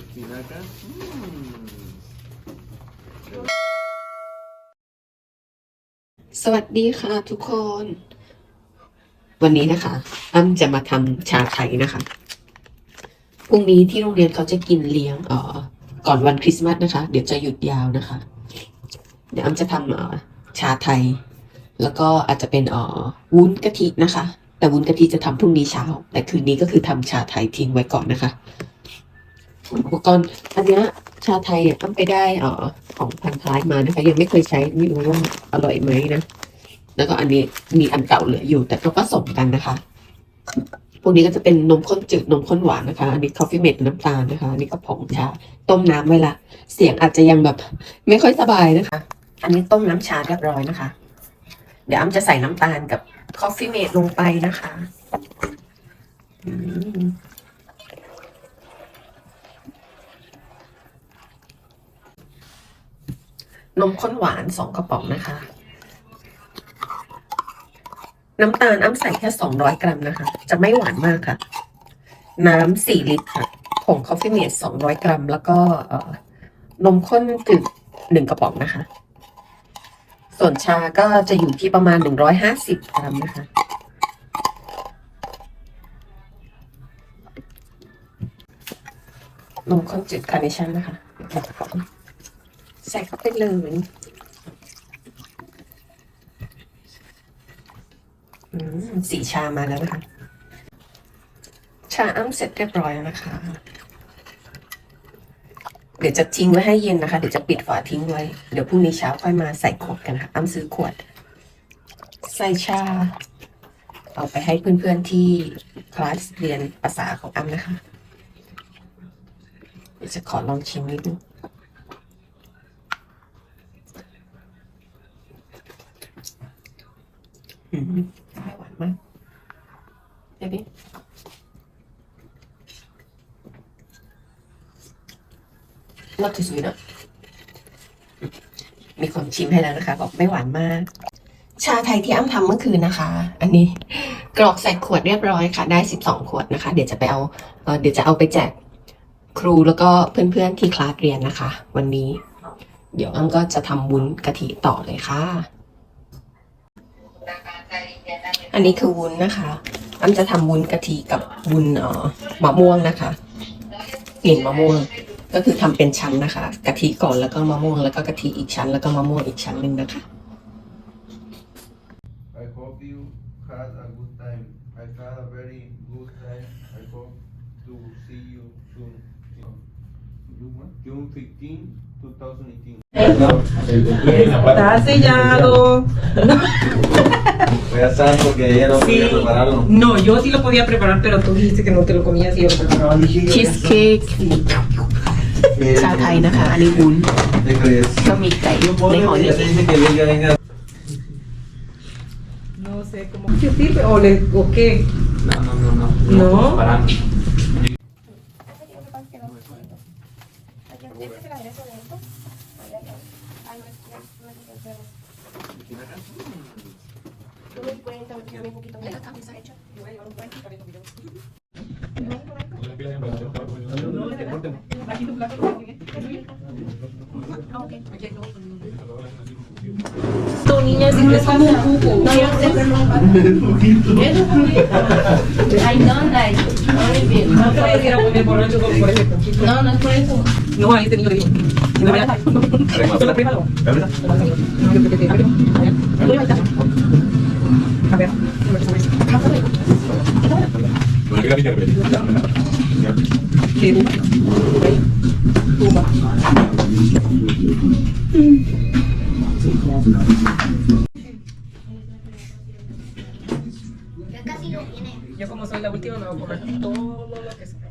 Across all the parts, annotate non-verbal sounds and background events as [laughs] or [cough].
Espinaca. Mm. สวัสดีค่ะทุกคน วันนี้นะคะอ้ำจะมาทำชาไทยนะคะพรุ่งนี้ที่โรงเรียนเขาจะกินเลี้ยงเอ่อก่อนวันคริสต์มาสนะคะ เดี๋ยวจะหยุดยาวนะคะ เดี๋ยวอ้ำจะทำเอ่อชาไทย แล้วก็อาจจะเป็นเอ่อวุ้นกะทินะคะ แต่วุ้นกะทิจะทำพรุ่งนี้เช้า แต่คืนนี้ก็คือทำชาไทยทิ้งไว้ก่อนนะคะอุปกรณ์อันนี้ชาไทยอะอ้ำไปได้เอ่อของพันท้ายมานะคะ ยังไม่เคยใช้ไม่รู้ว่าอร่อยไหมนะแล้วก็อันนี้มีอันเก่าเหลืออยู่ แต่ก็ผสมกันนะคะพวกนี้ก็จะเป็นนมข้นจืดนมข้นหวานนะคะ อันนี้คอฟฟี่เมดน้ำตาลนะคะอันนี้ก็ผงชาต้มน้ำไว้ละ เสียงอาจจะยังแบบ ไม่ค่อยสบายนะคะ อันนี้ต้มน้ำชาเรียบร้อยนะคะ เดี๋ยวอ้ำจะใส่น้ำตาลกับ คอฟฟี่เมดลงไปนะคะนมข้นหวานสองกระป๋องนะคะ น้ำตาลอ้ำใส่แค่สองร้อยกรัมนะคะ จะไม่หวานมากค่ะ น้ำสี่ลิตรค่ะผงคอฟฟี่เมดสองร้อยกรัม แล้วก็นมข้นจืดหนึ่งกระป๋องนะคะ ส่วนชาก็จะอยู่ที่ประมาณหนึ่งร้อยห้าสิบกรัมนะคะ นมข้นจืดคาร์เนชั่นนะคะ ใส่เข้าไปเลยอืมสีชามาแล้วนะคะ ชาอ้ำเสร็จเรียบร้อยแล้วนะคะ เดี๋ยวจะทิ้งไว้ให้เย็นนะคะ เดี๋ยวจะปิดฝาทิ้งไว้ เดี๋ยวพรุ่งนี้เช้าค่อยมาใส่ขวดกันนะคะอ้ำซื้อขวด ใส่ชา เอาไปให้เพื่อนๆที่คลาสเรียนภาษาของอ้ำนะคะ เดี๋ยวจะขอลองชิมนิดนึงอืมหวานมากเดี๋ยว รสสวยๆเนอะมีคนชิมให้แล้วนะคะ บอกไม่หวานมาก ชาไทยที่อ้ำทำเมื่อคืนนะคะ อันนี้กรอกใส่ขวดเรียบร้อยค่ะ ได้สิบสองขวดนะคะ เดี๋ยวจะไปเอาเอ่อเดี๋ยวจะเอาไปแจกครูแล้วก็เพื่อนๆที่คลาสเรียนนะคะ วันนี้ เดี๋ยวอ้ำก็จะทำวุ้นกะทิต่อเลยค่ะ อันนี้คือวุ้นนะคะอ้ำจะทำวุ้นกะทิกับวุ้นเอ่อมะม่วงนะคะกลิ่นมะม่วง ก็คือทำเป็นชั้นนะคะกะทิก่อนแล้วก็มะม่วงแล้วก็กะทิอีกชั้น แล้วก็มะม่วงอีกชั้นหนึ่งนะคะ I hope you had a good time. I had a very good time. I hope to see you soon. June what? June 15, 2018. Está sellado. [laughs] Fue a San porque ella no Sí. podía prepararlo. No, yo sí lo podía preparar, pero tú dijiste que no te lo comías y yo lo preparaba. ชีสเค้ก ชาไทยนะคะ อันนี้วุ้น ¿Qué crees? ก็มีไก่ในห่อ Ella นี้ te dice que venga, venga. No sé cómo. ¿Qué sirve o, le, o qué? No, no, no, no. No. Para Tu niña niñas es como un jugo. No, yo sé. Es un Ay, no, Nay. Muy bien. No te voy a a por. No, no es por eso. No, ahí te digo bien. No A ver, a ver, a ver que sí. A ver. ¿Qué? Tuma. Yo como soy la última me voy a comer todo lo que sea.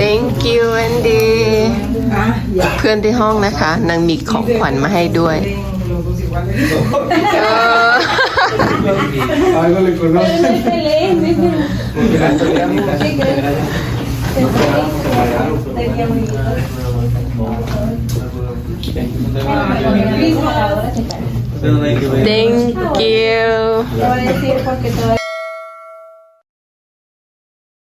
Thank you Andy เพื่อนที่ห้องนะคะนางมีของขวัญมาให้ด้วย globos iguales. [laughs] Algo le conozco. Thank you.